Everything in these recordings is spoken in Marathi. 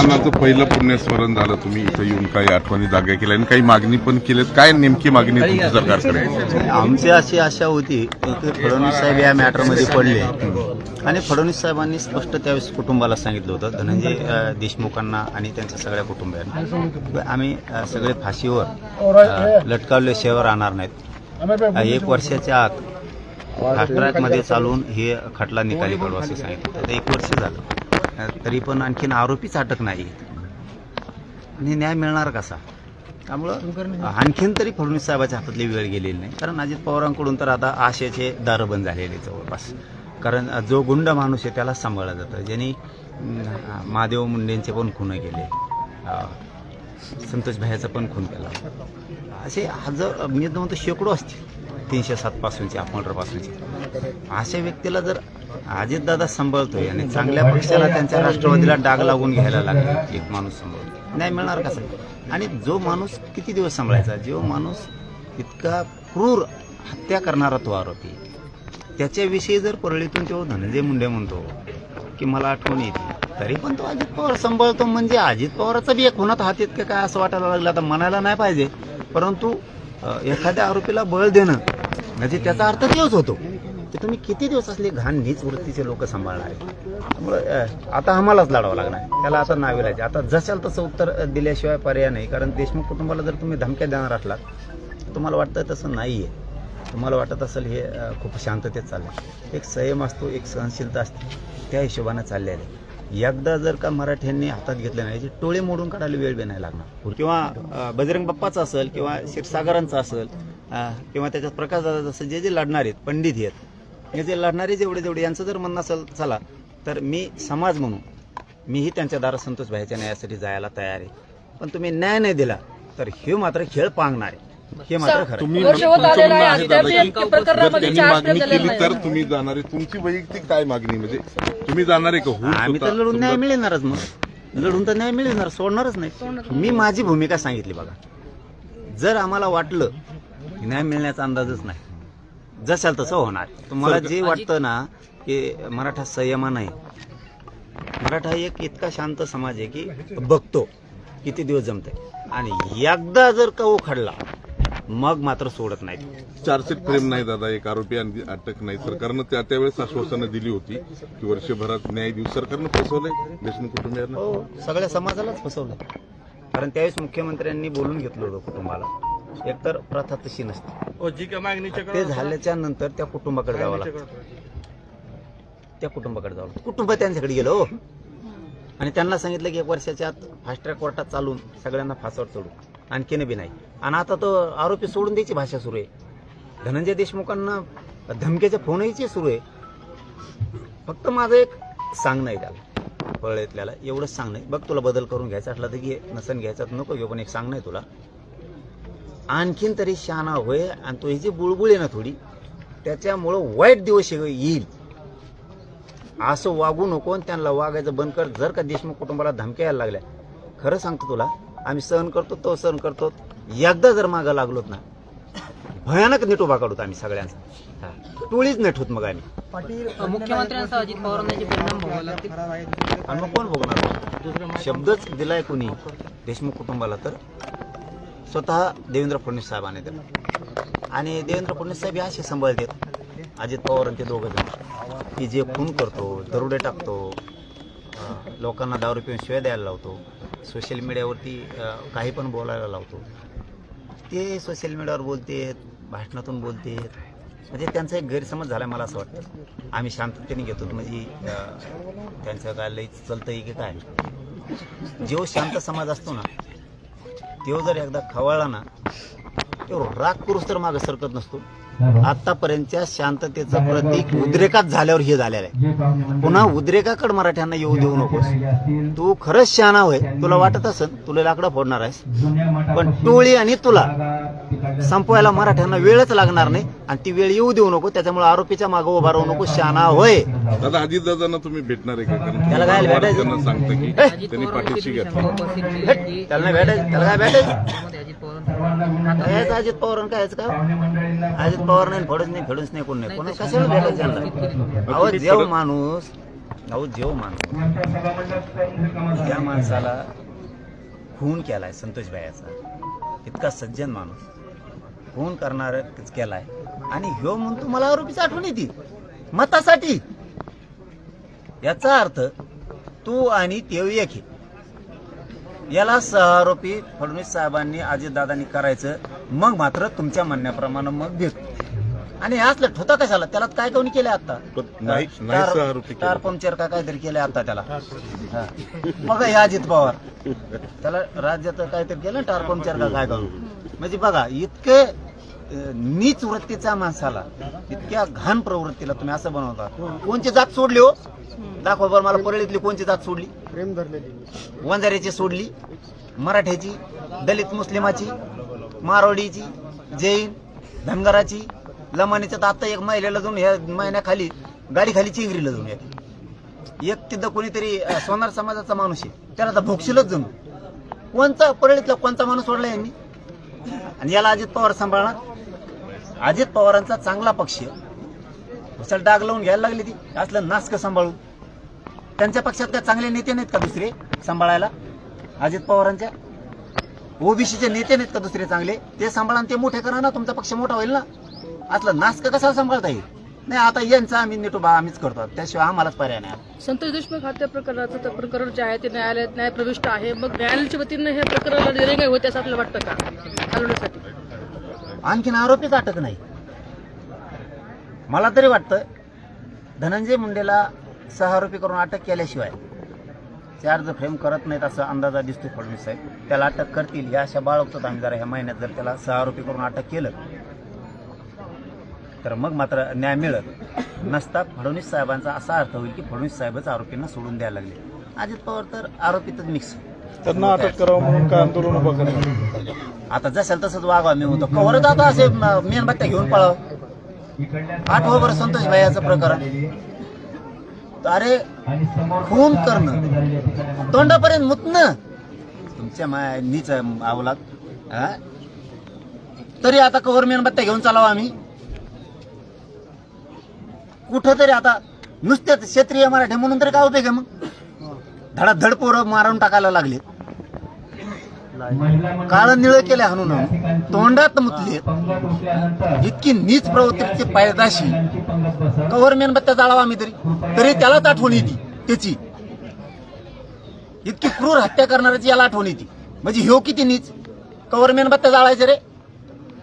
अण्णांचं पहिलं पुण्यस्मरण झालं. तुम्ही इथं येऊन काही आठवणी जागा केल्या आणि काही मागणी पण केल्यात काय नेमकी मागणी तुमची सरकारकडे? आमची अशी आशा होती की फडणवीस साहेब या मॅटरमध्ये पडले. आणि फडणवीस साहेबांनी स्पष्ट त्यावेळेस कुटुंबाला सांगितलं होतं धनंजय देशमुखांना आणि त्यांच्या सगळ्या कुटुंबियांना. आम्ही सगळे फाशीवर लटकावल्याशिवाय राहणार नाहीत. एक वर्षाच्या आत फास्ट ट्रॅकमध्ये चालून हे खटला निकाली पडू असं सांगितलं तर एक वर्ष झालं. तरी पण आणखीन आरोपीच अटक नाही. आणि न्याय मिळणार कसा? त्यामुळं आणखीन तरी फडणवीस साहेबाच्या हातातली वेळ गेलेली नाही. कारण अजित पवारांकडून तर आता आशेचे दार बंद झालेले जवळपास. कारण जो गुंड माणूस आहे त्याला सांभाळलं जातं. ज्यांनी महादेव मुंडेंचे पण खुनं केले. संतोष भायाचा पण खून केला. असे हजार मी तर म्हणतो शेकडो असतील. तीनशे सातपासूनचे पासूनचे अशा व्यक्तीला जर अजितदादा सांभाळतोय आणि चांगल्या पक्षाला त्यांच्या राष्ट्रवादीला डाग लागून घ्यायला लागला एक माणूस सांभाळतो नाही मिळणार कसं आणि जो माणूस किती दिवस सांभाळायचा? जो माणूस इतका क्रूर हत्या करणारा तो आरोपी. त्याच्याविषयी जर परळीतून तो धनंजय मुंडे म्हणतो की मला आठवण येते. तरी पण तो अजित पवार सांभाळतो. म्हणजे अजित पवाराचा बी एक होणार हात येत काय असं वाटायला लागलं. आता म्हणायला नाही पाहिजे. परंतु एखाद्या आरोपीला बळ देणं म्हणजे त्याचा अर्थ तेच होतो. की तुम्ही किती दिवस असले घाण नीच वृत्तीचे लोक सांभाळणार त्यामुळे आता आम्हालाच लढावं लागणार त्याला आता नावे लायचे आता जशाल तसं उत्तर दिल्याशिवाय पर्याय नाही. कारण देशमुख कुटुंबाला जर तुम्ही धमक्या देणार असलात तुम्हाला वाटतं तसं नाही आहे तुम्हाला वाटत असेल हे खूप शांततेत चाललं एक संयम असतो एक सहनशीलता असते. त्या हिशोबानं चाललेलं आहे. एकदा जर का मराठ्यांनी हातात घेतलं नाही याची टोळे मोडून काढायला वेळ बी नाही लागणार. किंवा बजरंग बाप्पाचं असेल किंवा क्षीरसागरांचं असेल किंवा त्याच्यात प्रकाश दादा असेल जे जे लढणार आहेत पंडित आहेत हे जे लढणारे जेवढे जेवढे यांचं जर म्हणणं असेल चला तर मी समाज म्हणून मीही त्यांच्या दारात संतोष भाईच्या न्यायासाठी जायला तयार आहे. पण तुम्ही न्याय नाही दिला तर हे मात्र खेळ पांगणार आहे. हे मात्र खरं आहे. तुम्ही वर्ष होत तुमचं आलेलं म्हणणं आहे. आहे दादा अद्याप की या प्रकरणामध्ये जर त्यांनी चार्ज मागणी झालेला केली नाही. तर तुम्ही जाणार आहे. तुमची वैयक्तिक काय मागणी? म्हणजे तुम्ही जाणार आहे का? आम्ही तर लढून न्याय मिळणारच मग. लढून तर न्याय मिळणार सोडणारच नाही. मी माझी भूमिका सांगितली बघा. जर आम्हाला वाटलं की न्याय मिळण्याचा अंदाजच नाही जशाल तसं होणार. तुम्हाला जे वाटतं ना की मराठा संयमा नाही. मराठा एक इतका शांत समाज आहे की बघतो किती दिवस जमते आणि एकदा जर का उखडला मग मात्र सोडत नाही चार्जशीट फ्रेम नाही दादा एक आरोपी आणि अटक नाही. सरकारनं त्या त्यावेळेस आश्वासनं दिली होती की वर्षभरात न्याय देऊ. सरकारनं फसवलंय देशमुख कुटुंबियांना? हो सगळ्या समाजालाच फसवलं कारण त्यावेळेस मुख्यमंत्र्यांनी बोलून घेतलं होतं कुटुंबाला. एकतर प्रथा तशी नसते. ते झाल्याच्यानंतर त्या कुटुंबाकडे जावं लागतं. त्या कुटुंबाकडे जावं लागतं. कुटुंब त्यांच्याकडे गेलं हो. आणि त्यांना सांगितलं की एक वर्षाच्या आत फास्ट ट्रॅक कोर्टात चालून सगळ्यांना फासावर चढू आणखीन बी नाही. आणि आता तो आरोपी सोडून द्यायची भाषा सुरू आहे. धनंजय देशमुखांना धमक्याच्या फोनही सुरू आहे. फक्त माझं एक सांगणं आहे त्याला पळेतल्याला एवढंच सांगणं आहे. बघ तुला बदल करून घ्यायचा असला तर घे नसन घ्यायचा तर नको घेऊ पण एक सांगणं आहे तुला. आणखीन तरी शहाणा होय आणि तो ही जी बुळबुळ आहे ना थोडी त्याच्यामुळं वाईट दिवस येईल. असं वागू नको आणि त्यांना वागायचं बंद कर. जर का देशमुख कुटुंबाला धमक्या यायला लागल्या. खरं सांगतो तुला आम्ही सहन करतो तो सहन करतो. एकदा जर मागं लागलोत ना भयानक नेटोबा काढूत आम्ही सगळ्यांचा. टोळीच नेट होत मग आम्ही. मुख्यमंत्र्यांसह अजित पवारांना जे परिणाम भोगावे लागतील आणि मग कोण बघणार? शब्दच दिलाय कोणी? देशमुख कुटुंबाला तर. स्वतः देवेंद्र फडणवीस साहेबांनी दिला. आणि देवेंद्र फडणवीस साहेब हे असे सांभाळतात अजित पवार आणि ते दोघं जण. की जे खून करतो दरोडे टाकतो लोकांना दारू पिऊन शिवाय द्यायला लावतो. सोशल मीडियावरती काही पण बोलायला लावतो. ते सोशल मीडियावर बोलतेत भाषणातून बोलते. आहेत म्हणजे त्यांचा एक गैरसमज झाला मला असं वाटतं. आम्ही शांततेने घेतो. म्हणजे त्यांचं काय लई चलतं की काय? जो शांत समाज असतो ना तेव जर एकदा खवळला ना तेव्हा राग पुरुष तर मागं सरकत नसतो. आतापर्यंतच्या शांततेचं प्रतीक उद्रेकात झाल्यावर हे झालेलं आहे. पुन्हा उद्रेकाकडे मराठ्यांना येऊ देऊ नकोस. तू खरंच शहाणा होय. तुला वाटत असेल तुला लाकडं फोडणार आहेस. पण टोळी आणि तुला संपवायला मराठ्यांना वेळच लागणार नाही आणि ती वेळ येऊ देऊ नको. त्याच्यामुळे आरोपीच्या मागं उभा राहू नको. शहाणा होय. दादा अजित दादांना तुम्ही भेटणार आहे का? त्याला काय भेटायचं? त्यांना सांगता की अजित त्यांनी पवार पाठीशी घेतली. त्याला नाही भेटायचं. त्याला काय भेटायचं? पवार यायचं अजित पवार काय यायचं का? अजित पवार नाही फडच नाही फेडूच नाही कोण नाही कोणा कशाला भेटायचं यांना? अहो जेव्हा माणूस अहो जेव माणूस. त्या माणसाला खून केलाय संतोष भायाचा. इतका सज्जन माणूस. खून करणार केलाय. आणि ह्यो म्हणून तुम्हाला आरोपीची आठवण येते. मतासाठी. याचा अर्थ तू आणि तेव एक. याला सहआरोपी फडणवीस साहेबांनी अजितदादांनी करायचं. मग मात्र तुमच्या म्हणण्याप्रमाणे मग देतो. आणि हे असलं ठोता कशाला? त्याला काय कोणी केलं आता? केलं. पंक्चर का काहीतरी केलं आता त्याला. हा. बघा हे अजित पवार. त्याला राज्यात काहीतरी केलं ना टार पंक्चर का काय करून म्हणजे बघा इतके अं, नीच वृत्तीच्या माणसाला इतक्या घाण प्रवृत्तीला तुम्ही असं बनवता. कोणची जात सोडली हो? दाखवा बरं मला परळीतली कोणची जात सोडली? वंजाऱ्याची सोडली मराठ्याची दलित मुस्लिमाची मारवाडीची जैन धनगराची लमानीचं तर आता एक महिलेला जाऊन ह्या महिन्याखाली गाडीखाली चिंगरीला जाऊन एक एक तिथं कोणीतरी सोनार समाजाचा माणूस आहे. त्याला तर भोगशीलच जाऊन कोणता परळीतला कोणता माणूस सोडला यांनी? आणि याला अजित पवार सांभाळणार? अजित पवारांचा चांगला पक्ष उचल डाग लावून घ्यायला लागली ती. असलं नासक सांभाळून. त्यांच्या पक्षात काय चांगले नेते नाहीत का दुसरे सांभाळायला? अजित पवारांच्या? ओबीसीचे नेते नाहीत का दुसरे चांगले? ते सांभाळा ते मोठे करा ना तुमचा पक्ष मोठा होईल ना. असलं नासक कसा सांभाळता येईल? नाही आता यांचं आम्ही नेटोबा आम्हीच करतो. त्याशिवाय आम्हालाच पर्याय नाही. संतोष देशमुख हत्या प्रकरणाचं प्रकरण जे आहे ते न्यायालयात न्यायप्रविष्ट आहे. मग न्यायालयाच्या वतीनं हे प्रकरणाला निर्णय होते असं आपल्याला वाटतं का? हलवण्यासाठी. आणखीन आरोपीच अटक नाही. मला तरी वाटतं धनंजय मुंडेला सहारोपी करून अटक केल्याशिवाय चार्ज फ्रेम करत नाहीत असं अंदाजा दिसतो फडणवीस साहेब. त्याला अटक करतील या अशा बाळगतो आम्ही जरा ह्या महिन्यात जर त्याला सहारोपी करून अटक केलं तर मग मात्र न्याय मिळत नसता फडणवीस साहेबांचा असा अर्थ होईल की फडणवीस साहेबच आरोपींना सोडून द्यायला लागले. अजित पवार तर आरोपीतच मिक्स त्यांना अटक करावं म्हणून काय आंदोलन उभं करणार आता जसेल तसंच वागावं मी होतो कवरच आता असे मेणबत्त्या घेऊन पळाव. आठवं बरं संतोष भाईचं प्रकरण. अरे खून करणं. तोंडापर्यंत मुतणं. तुमच्या माय नीच आवलात. हा? तरी आता कवर मेणबत्त्या घेऊन चालावं आम्ही. कुठं तरी आता नुसतेच क्षेत्रीय मराठी म्हणून तरी काय होते का मग? धडाधड पोरं मारून टाकायला लागले काळ निळ केले हाणून. तोंडात मुतले इतकी नीच प्रवृत्तीची पायदाशी कवर मेणबत्त्या जाळावा आम्ही तरी. तरी त्यालाच आठवण येते त्याची. इतकी क्रूर हत्या करणाऱ्याची याला आठवण येते. म्हणजे ह्यो किती नीच. कवर मेणबत्त्या जाळायचे रे.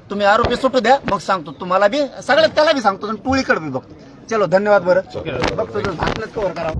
तुम्ही आरोपी सुटू द्या मग सांगतो. तुम्हाला बी सगळ्यात त्याला बी सांगतो. टोळीकडे बी बघतो. चलो धन्यवाद बरं. बघतो झाकलंच कवर करा